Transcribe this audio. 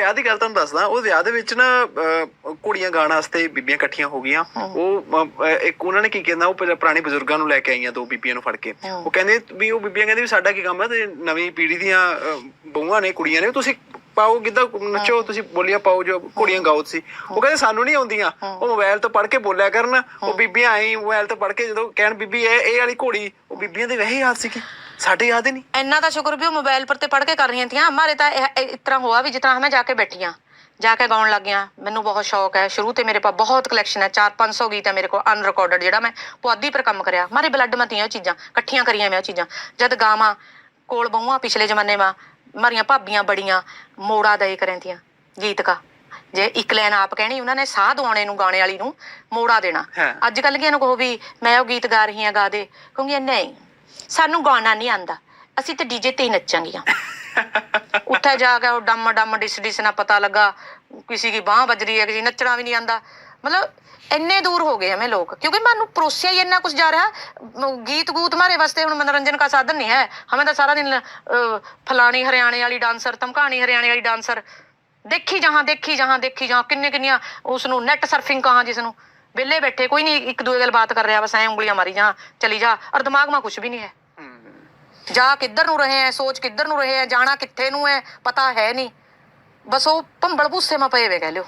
ਵਿਆਹ ਦੀ ਗੱਲ ਤੁਹਾਨੂੰ ਦੱਸਦਾ ਉਹ ਵਿਆਹ ਦੇ ਵਿੱਚ ਨਾ ਕੁੜੀਆਂ ਗਾਣ ਵਾਸਤੇ ਬੀਬੀਆਂ ਇਕੱਠੀਆਂ ਹੋ ਗਈਆਂ। ਉਹ ਇੱਕ ਉਹਨਾਂ ਨੇ ਕੀ ਕਹਿੰਦਾ ਉਹ ਪੁਰਾਣੇ ਬਜ਼ੁਰਗਾਂ ਨੂੰ ਲੈ ਕੇ ਆਈਆਂ ਦੋ ਬੀਬੀਆਂ ਨੂੰ ਫੜ ਕੇ। ਉਹ ਕਹਿੰਦੇ ਵੀ ਉਹ ਬੀਬੀਆਂ ਕਹਿੰਦੇ ਵੀ ਸਾਡਾ ਕੀ ਕੰਮ ਹੈ ਤੇ ਨਵੀਂ ਪੀੜ੍ਹੀ ਦੀਆਂ ਬਹੂਆਂ ਨੇ ਕੁੜੀਆਂ ਨੇ ਤੁਸੀਂ ਪਾਓ ਗਿੱਧਾ ਨੱਚੋ ਤੁਸੀਂ ਬੋਲੀਆਂ ਪਾਓ ਜੋ ਕੁੜੀਆਂ ਗਾਓ ਸੀ ਉਹ ਕਹਿੰਦੇ ਸਾਨੂੰ ਨਹੀਂ ਆਉਂਦੀਆਂ। ਉਹ ਮੋਬਾਈਲ ਤੋਂ ਪੜ੍ਹ ਕੇ ਬੋਲਿਆ ਕਰਨ। ਉਹ ਬੀਬੀਆਂ ਆਈ ਮੋਬਾਈਲ ਤੋਂ ਪੜ੍ਹ ਕੇ ਜਦੋਂ ਕਹਿਣ ਬੀਬੀ ਇਹ ਇਹ ਵਾਲੀ ਘੋੜੀ ਉਹ ਬੀਬੀਆਂ ਦੇ ਵਹੀ ਯਾਦ ਸੀਗੀ? ਸਾਡੇ ਯਾਦ ਹੀ ਨਹੀਂ। ਇੰਨਾ ਤਾਂ ਸ਼ੁਕਰ ਵੀ ਉਹ ਮੋਬਾਈਲ ਪਰ ਤੇ ਪੜ ਕੇ ਕਰ ਰਹੀਆਂ ਥੀਆਂ। ਹਮਾਰੇ ਤਾਂ ਇਹ- ਇਹ ਇਸ ਤਰ੍ਹਾਂ ਹੋਆ ਵੀ ਜਿਸ ਤਰ੍ਹਾਂ ਮੈਂ ਜਾ ਕੇ ਬੈਠੀਆਂ। ਜਾ ਕੇ ਗਾਉਣ ਲੱਗ ਗਿਆ ਮੈਨੂੰ ਬਹੁਤ ਸ਼ੌਕ ਹੈ। ਸ਼ੁਰੂ ਤੇ ਮੇਰੇ ਪਾ ਬਹੁਤ ਕਲੈਕਸ਼ਨ ਹੈ। 4-500 ਗੀਤ ਹੈ ਮੇਰੇ ਕੋਲ ਅਨਰਿਕਾਰਡਡ ਜਿਹੜਾ ਮੈਂ ਪੁਆਧੀ ਪਰ ਕੰਮ ਕਰਿਆ। ਮਾਰੇ ਬਲੱਡ ਮਤੀਆਂ ਉਹ ਚੀਜ਼ਾਂ ਇਕੱਠੀਆਂ ਕਰੀਆਂ ਮੈਂ ਉਹ ਚੀਜ਼ਾਂ। ਜਦ ਗਾਵਾਂ ਕੋਲ ਬਹੂਆਂ ਪਿਛਲੇ ਜ਼ਮਾਨੇ ਮਾ ਮਾਰੀਆਂ ਭਾਬੀਆਂ ਬੜੀਆਂ ਮੋੜਾ ਦੇ ਕਰੈਂਦੀਆਂ ਗੀਤ ਕਾ ਜੇ ਇੱਕ ਲਾਈਨ ਆਪ ਕਹਿਣੀ ਉਹਨਾਂ ਨੇ ਸਾਹ ਦਵਾਉਣੇ ਨੂੰ ਗਾਣੇ ਵਾਲੀ ਨੂੰ ਮੋੜਾ ਦੇਣਾ। ਹਾਂ। ਅੱਜ ਕੱਲ੍ਹ ਕਿਹਨੂੰ ਕਹੋ ਵੀ ਮੈਂ ਉਹ ਗੀਤ ਗਾ ਰਹੀ ਹਾਂ ਗਾ ਦੇ। ਕਹੂੰਗੀ ਨਹੀਂ। ਸਾਨੂੰ ਗਾਣਾ ਨਹੀਂ ਆਂਦਾ। ਅਸੀਂ ਤੇ ਡੀਜੇ ਤੇ ਹੀ ਨੱਚਾਂਗੀਆਂ। ਉੱਥੇ ਜਾ ਕੇ ਉਹ ਡੰਮ ਡੰਮ ਡਿਸ ਡਿਸ ਨਾ ਪਤਾ ਲੱਗਾ ਕਿਸੇ ਦੀ ਬਾਹ ਵੱਜ ਰਹੀ ਹੈ ਕਿਸੇ ਨੱਚਣਾ ਵੀ ਨਹੀਂ ਆਂਦਾ। ਮਤਲਬ ਇੰਨੇ ਦੂਰ ਹੋ ਗਏ ਹਮੇ ਲੋਕ ਕਿਉਂਕਿ ਮੈਨੂੰ ਪਰੋਸਿਆ ਹੀ ਇੰਨਾ ਕੁਝ ਜਾ ਰਿਹਾ। ਗੀਤ ਗੂਤ ਮਾਰੇ ਵਾਸਤੇ ਹੁਣ ਮਨੋਰੰਜਨ ਦਾ ਸਾਧਨ ਨਹੀਂ ਹੈ। ਹਮੇ ਤਾਂ ਸਾਰਾ ਦਿਨ ਅਹ, ਫਲਾਣੀ ਹਰਿਆਣੇ ਵਾਲੀ ਡਾਂਸਰ ਧਮਕਾਣੀ ਹਰਿਆਣੇ ਵਾਲੀ ਡਾਂਸਰ। ਦੇਖੀ ਜਹਾਂ ਦੇਖੀ ਜਹਾਂ ਦੇਖੀ ਜਹਾਂ ਕਿੰਨੇ ਕਿੰਨੀਆਂ ਉਸ ਨੂੰ ਨੈਟ ਸਰਫਿੰਗ ਕਹਾਂ ਜਿਸ ਨੂੰ ਵਿਹਲੇ ਬੈਠੇ ਕੋਈ ਨਹੀਂ ਇੱਕ ਦੂਜੇ ਨਾਲ ਬਾਤ ਕਰ ਰਿਹਾ ਬਸ ਐ ਉਂਗਲੀਆਂ ਮਾਰੀ ਜਾ ਚਲੀ ਜਾ ਔਰ ਦਿਮਾਗ ਮਾ ਕੁਝ ਵੀ ਨਹੀਂ ਹੈ। ਜਾ ਕਿੱਧਰ ਨੂੰ ਰਹੇ ਹੈ ਸੋਚ ਕਿੱਧਰ ਨੂੰ ਰਹੇ ਹੈ ਜਾਣਾ ਕਿੱਥੇ ਨੂੰ ਹੈ ਪਤਾ ਹੈ ਨਹੀਂ ਬਸ ਉਹ ਭੰਬਲ ਭੁੱਸੇ ਮਾ ਪਏ ਵੇ ਕਹਿ ਲਿਓ।